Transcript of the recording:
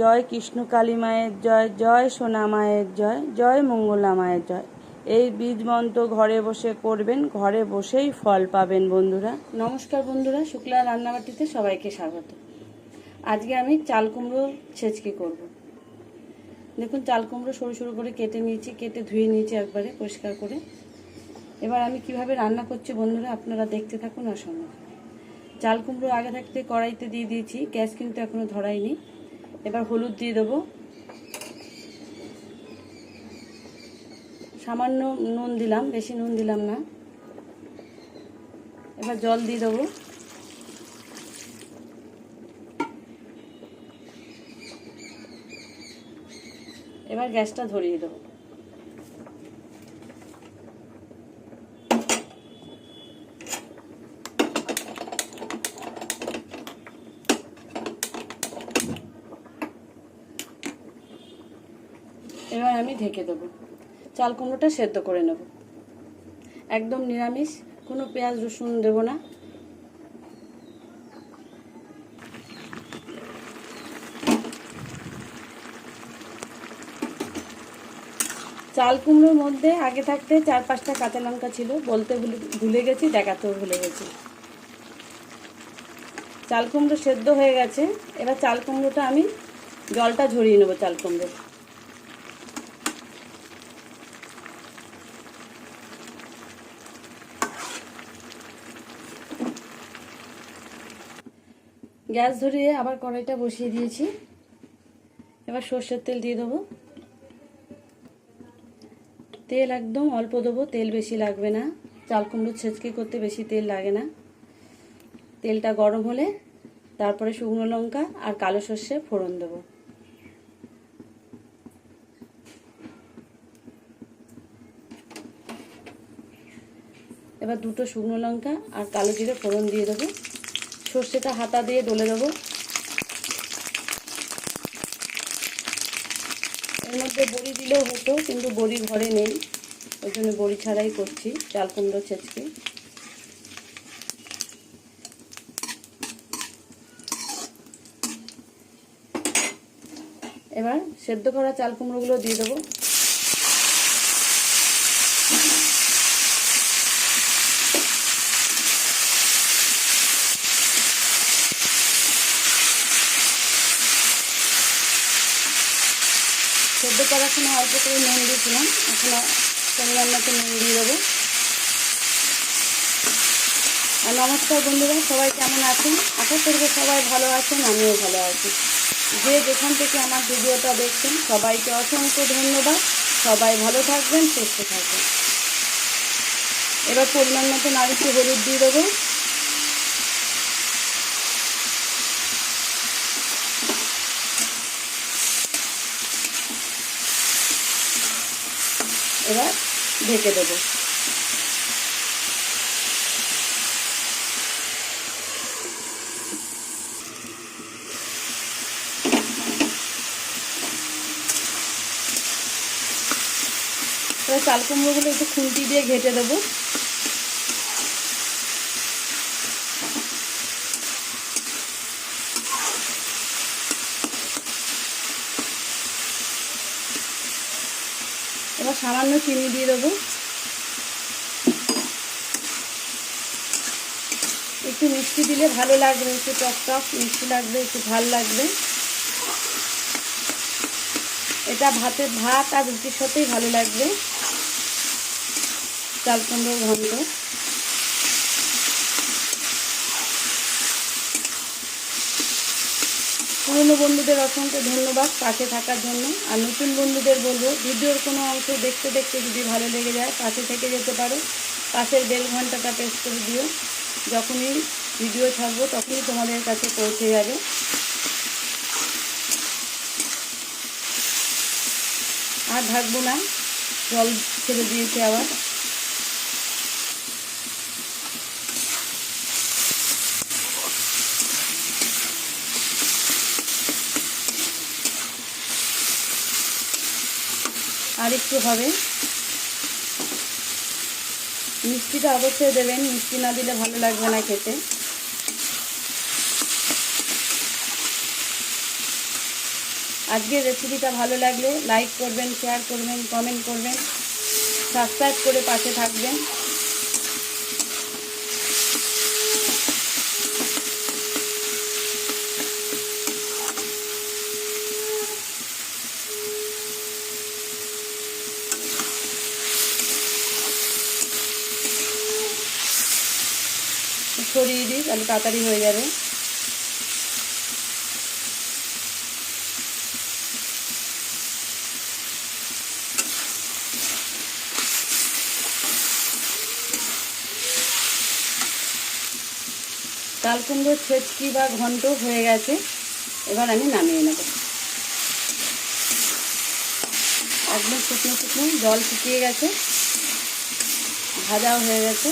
জয় কৃষ্ণ কালী মায়ের জয় জয় সোনা মায়ের জয় জয় মঙ্গলা মায়ের জয়। এই বীজ মন্ত্র ঘরে বসে করবেন, ঘরে বসেই ফল পাবেন বন্ধুরা। নমস্কার বন্ধুরা, শুক্লা রান্নাবাটিতে সবাইকে স্বাগত। আজকে আমি চাল কুমড়ো ছেচকি করব। দেখুন, চাল কুমড়ো সরু সরু করে কেটে নিয়েছি, কেটে ধুয়ে নিয়েছি একবারে পরিষ্কার করে। এবার আমি কীভাবে রান্না করছি বন্ধুরা, আপনারা দেখতে থাকুন সঙ্গে চাল কুমড়ো আগে থাকতে কড়াইতে দিয়ে দিয়েছি, গ্যাস কিন্তু এখনও ধরাইনি এবার হলুদ দিয়ে দেবো। সামান্য নুন দিলাম, বেশি নুন দিলাম না। এবার জল দিয়ে দেবো। এবার গ্যাসটা ধরিয়ে দেবো এবার আমি ঢেকে দেবো। চাল কুমড়োটা সেদ্ধ করে নেব। একদম নিরামিষ, কোনো পেঁয়াজ রসুন দেবো না। চাল কুমড়োর মধ্যে আগে থাকতে চার পাঁচটা কাঁচা লঙ্কা ছিল, বলতে ভুলে গেছি, দেখাতেও ভুলে গেছি। চাল কুমড়ো সেদ্ধ হয়ে গেছে। এবার চাল কুমড়োটা আমি জলটা ঝরিয়ে নেব চাল কুমড়ো গ্যাস ধরিয়ে আবার কড়াইটা বসিয়ে দিয়েছি। এবার সর্ষের তেল দিয়ে দেবো। তেল একদম অল্প দেবো, তেল বেশি লাগবে না। চাল কুমড়ো ছেঁচকি করতে বেশি তেল লাগে না। তেলটা গরম হলে তারপরে শুকনো লঙ্কা আর কালো সর্ষে ফোড়ন দেবো। এবার দুটো শুকনো লঙ্কা আর কালো জিরে ফোড়ন দিয়ে দেবো। সর্ষেটা হাতা দিয়ে ডলে দেবো। এর মধ্যে বড়ি দিলেও হতো, কিন্তু বড়ি ঘরে নেই। ওই জন্য বড়ি ছাড়াই করছি, চাল কুমড়ো ছেঁচকে। এবার সেদ্ধ করা চাল কুমড়োগুলো দিয়ে দেবো। সেদ্ধ করার সময় অল্প করে নুন দিয়েছিলাম। এখন পরিমাণ মতো নুন দিয়ে দেবো। আর নমস্কার বন্ধুরা, সবাই কেমন আছেন? আশা করব সবাই ভালো আছেন, আমিও ভালো আছি। যে যেখান থেকে আমার ভিডিওটা দেখছেন, সবাইকে অসংখ্য ধন্যবাদ। সবাই ভালো থাকবেন, সুস্থ থাকবেন। এবার পরিমাণ মতো নারিশি হলুদ দিয়ে দেবো। এবার ঢেকে দেব। চাল কুমড়োগুলো একটু খুঁটি দিয়ে ঘেটে দেবো। এবার সামান্য চিনি দিয়ে দেবো। একটু মিষ্টি দিলে ভালো লাগবে, একটু টক টক মিষ্টি লাগবে, একটু ভালো লাগবে। এটা ভাতের ভাত আর রুটির সাথেই ভালো লাগবে। চাল কুমড়ো ঘন্ট। পুরনো বন্ধুদের অসংখ্য ধন্যবাদ পাশে থাকার জন্য। আর নতুন বন্ধুদের বলব, ভিডিওর কোনো অংশ দেখতে দেখতে যদি ভালো লেগে যায়, পাশে থেকে যেতে পারো। পাশের বেল ঘন্টাটা প্রেস করে দিও। যখনই ভিডিও ছাড়বো, তখনই তোমাদের কাছে পৌঁছে যাবে। আর ঢাকবো না, জল ছেড়ে দিয়েছে আবার। আর একটু হবে। মিষ্টিটা অবশ্যই দেবেন, মিষ্টি না দিলে ভালো লাগবে না খেতে। আজকের রেসিপিটা ভালো লাগলে লাইক করবেন শেয়ার করবেন কমেন্ট করবেন সাবস্ক্রাইব করে পাশে থাকবেন। ছড়িয়ে দিই, তাহলে তাড়াতাড়ি হয়ে যাবে। চাল কুমড়োর ছেচকি বা ঘন্ট হয়ে গেছে, এবার আমি নামিয়ে নেব। একদম শুকনো শুকনো, জল শুকিয়ে গেছে, ভাজাও হয়ে গেছে।